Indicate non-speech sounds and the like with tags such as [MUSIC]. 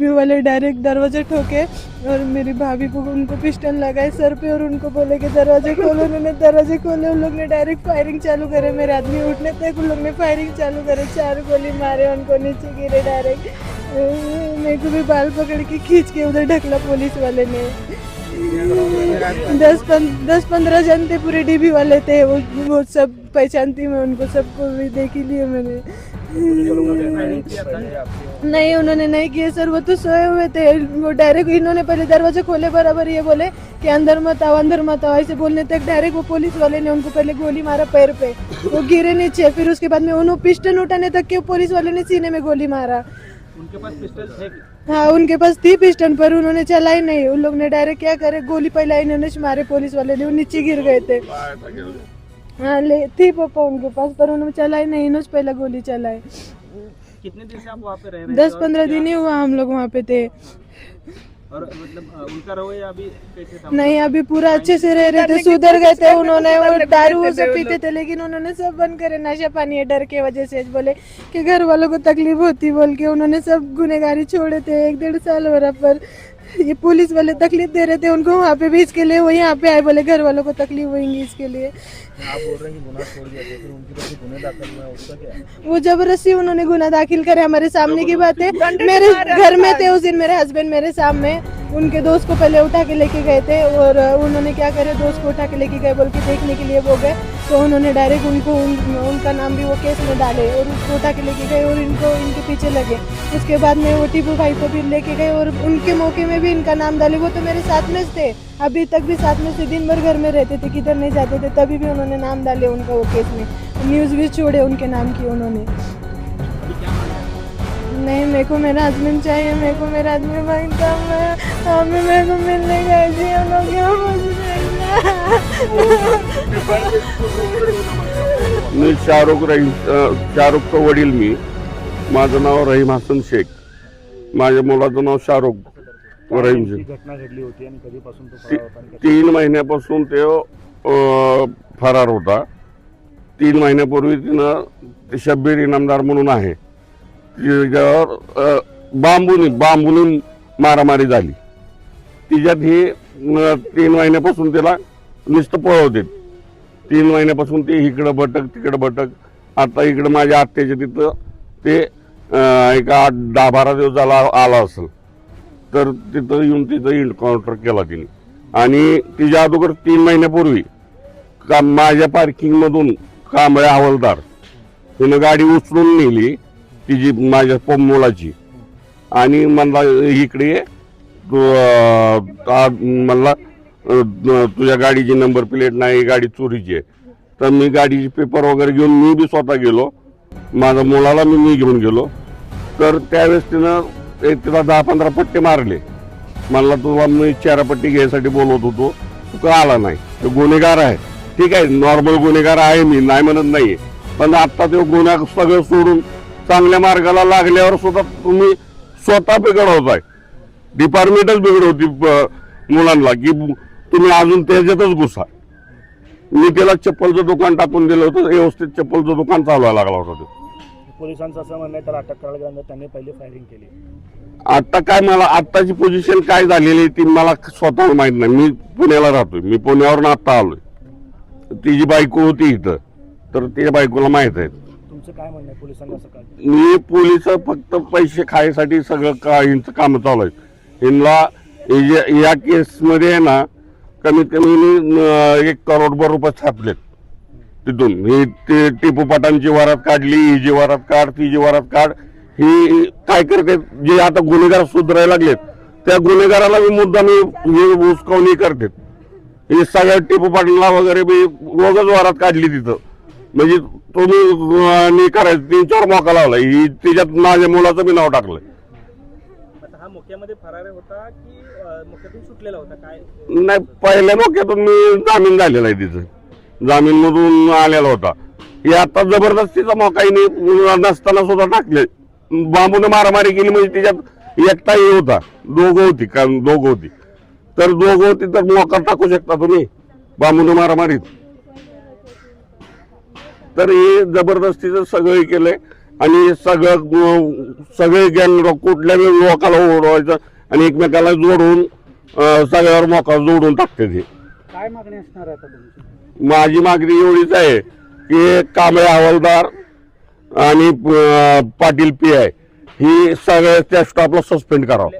DB वाले direct दरवाजे ठोके और मेरी भाभी को उनको पिस्टल लगाए सर पे और उनको बोले कि दरवाजे खोलो, उन्होंने दरवाजे खोले, उन लोग ने डायरेक्ट फायरिंग चालू करे। मेरे आदमी उठने तक उन लोग ने फायरिंग चालू करे, चार गोली मारे, उनको नीचे गिरे डायरेक्ट मेरे को भी बाल पकड़ के खींच के उधर ढकला पुलिस वाले ने। दस पन, दस पंद्रह जन थे पूरे डीबी वाले थे वो वो सब पहचानती मैं उनको सबको भी देख लिए मैंने। नहीं उन्होंने नहीं किए सर वो तो सोए हुए थे। वो डायरेक्ट इन्होंने पहले दरवाजे खोले बराबर ये बोले कि अंदर मत आओ अंदर मत आओ। ऐसे बोलने तक डायरेक्ट वो पुलिस वाले ने उनको पहले गोली मारा पैर पे। वो गिरे नीचे फिर उसके बाद में उन्होंने पिस्टल उठाने तक के पुलिस वाले ने सीने में गोली मारा। उनके पास पिस्टल थे हाँ उनके पास थी पिस्टन पर उन्होंने चलाई नहीं। उन लोग ने डायरेक्ट क्या करे गोली पहला इन्होंने मारे पुलिस वाले ने वो नीचे गिर गए थे। हाँ ले थी पापा उनके पास पर उन्होंने चलाई नहीं इन्होंने पहला गोली चलाई। कितने दिन से आप वहाँ पे रह रहे दस पंद्रह दिन ही हुआ हम लोग वहाँ पे थे। और मतलब उनका रवैया अभी कैसे था? नहीं अभी पूरा अच्छे से रह रहे थे सुधर गए थे उन्होंने वो दारू सब पीते थे लेकिन उन्होंने सब बंद करे नशा पानी है डर के वजह से बोले कि घर वालों को तकलीफ होती बोल के उन्होंने सब गुनेगारी छोड़े थे एक डेढ़ साल हो रहा पर [LAUGHS] ये पुलिस वाले तकलीफ़ दे रहे थे उनको वहाँ पे भी इसके लिए वो यहाँ पे आए बोले घर वालों को तकलीफ़ होगी इसके लिए। आप बोल रहे हैं कि गुनाह छोड़ दिया उनकी तरफ़ से गुने दाखिल हुआ उसका क्या वो ज़बरदस्ती उन्होंने गुना दाखिल करे हमारे सामने की बात है। मेरे घर में थे उस दिन मेरे हस्बैंड मेरे सामने उनके दोस्त को पहले उठा के लेके गए थे और उन्होंने क्या करे दोस्त को उठा के लेके गए बोल के देखने के लिए वो गए। तो उन्होंने डायरेक्ट उनको उन, उनका नाम भी वो केस में डाले और उसको उठा के लेके गए और इनको इनके पीछे लगे। उसके बाद में वो टीपू भाई को भी लेके गए और उनके मौके में भी इनका नाम डाले। वो तो मेरे साथ में थे। अभी तक भी साथ में से दिन भर घर में रहते थे किधर नहीं जाते थे तभी भी उन्होंने नाम डाले उनका वो केस में। न्यूज़ भी छोड़े उनके नाम की उन्होंने। हैं? नहीं मेरे को मेरा हस्बैंड चाहिए मेरे को मेरा आदमी माँगता मैं हमें मेरे को मिलने मी शाहरुख रहीम शाहरुखचा वडील मी. माझं नाव रहीम हसन शेख. माझ्या मुलाचं नाव शाहरुख रहीम शेख घटना घडली होती आणि कधीपासून तो फरार होता आणि कधी- तीन महिन्यापासून ते अ, फरार होता. तीन महिन्यापूर्वी तिनं ते शब्बीर इनामदार म्हणून आहे. तिच्यावर अ, बांबूनी बांबूनी मारामारी झाली. तिच्यात ही तीन महिन्यापासून तिला नुसतं पळवते. तीन महिन्यापासून ते इकडं भटक तिकडं भटक. आता इकडं माझ्या आत्याच्या तिथं ते एका आठ दहा बारा दिवस झाला आला असेल. तर तिथं येऊन तिथं इन्काउंटर केला तिने. आणि तिच्या अगोदर तीन महिन्यापूर्वी का माझ्या पार्किंगमधून कांबळे हवालदार तिनं गाडी उचलून नेली तिची माझ्या प- मुलाची. आणि म्हणला इकडे तू म्हणला तुझ्या गाडीची नंबर प्लेट नाही गाडी चोरीची आहे. तर मी गाडीचे पेपर वगैरे घेऊन मी बी स्वतः गेलो. माझ्या मुलाला मी मी घेऊन गेलो. तर त्यावेळेस तिनं एक तिला दहा पंधरा पट्टे मारले. मला तुला मी चारापट्टी घ्यायसाठी बोलवत होतो. तू का आला नाही? तो गुन्हेगार आहे. ठीक आहे नॉर्मल गुन्हेगार आहे मी नाही म्हणत नाही पण आत्ता ते गुन्हा सगळं सोडून चांगल्या मार्गाला लागल्यावर सुद्धा तुम्ही स्वतः बिघडवताय. डिपार्टमेंटच बिघडवती होती मुलांना की तुम्ही अजून त्याच्यातच घुसा. मी त्याला चप्पलचं दुकान टाकून दिलं होतं व्यवस्थित चप्पलचं दुकान चालवायला लागला होता तो. पोलिसांचं असं म्हणणं आहे त्याला अटक करायला गेल्यानंतर त्यांनी पहिले फायरिंग केली. आता काय मला आत्ताची पोझिशन काय झालेली आहे ती मला स्वतः माहीत नाही. मी पुण्याला राहतोय. मी पुण्यावरून आता आलोय. तिची बायको होती इथं. तर तिच्या बायकोला माहीत आहे. तुमचं काय म्हणणं आहे पोलिसांनी असं काय? मी पोलीस फक्त पैसे खायसाठी सगळं का यांचं काम चालू आहे यांना हे जे- या केसमध्ये आहे ना कमीत कमी मी, एक करोडभर रुपये छापलेत तिथून. ही ते टिपू पटांची वरात काढली ही जी वरात काढ ती जी वरात काढ ही काय करते जे आता गुन्हेगार सुधारायला लागलेत त्या गुन्हेगाराला मी मुद्दा मी हे करते. हे सगळ्या टिपू पाटला वगैरे मी वगच वरात काढली तिथं. म्हणजे तुम्ही करायचं तीन चार मोका लावला. ही तिच्यात माझ्या मुलाचं मी नाव टाकलं मोक्यामध्ये फरार होता की मोक्यातून सुटलेला होता? काय? नाही पहिल्या मोक्यातून मी जामीन झालेला आहे तिथं. जामीन मधून आलेला होता. हे आता जबरदस्तीचा मोकाईने नसताना सुद्धा टाकले. बांबूने मारामारी केली म्हणजे तिच्यात एकटाही होता. दोघं होती का दोघं होती. तर दोघं होती तर मोका टाकू शकता तुम्ही बांबूने मारामारीत? तर हे जबरदस्तीचं सगळं हे केलंय. आणि सगळं सगळे गँग कुठल्या लोकाला ओढवायचं आणि एकमेकाला जोडून सगळ्यावर मोका जोडून टाकते ते. काय मागणी असणार आहे आता तुमची? माझी मागणी एवढीच आहे की कांबळे हवालदार आणि अं, पाटील पी आय ही सगळ्या त्या स्टॉपला सस्पेंड करावं.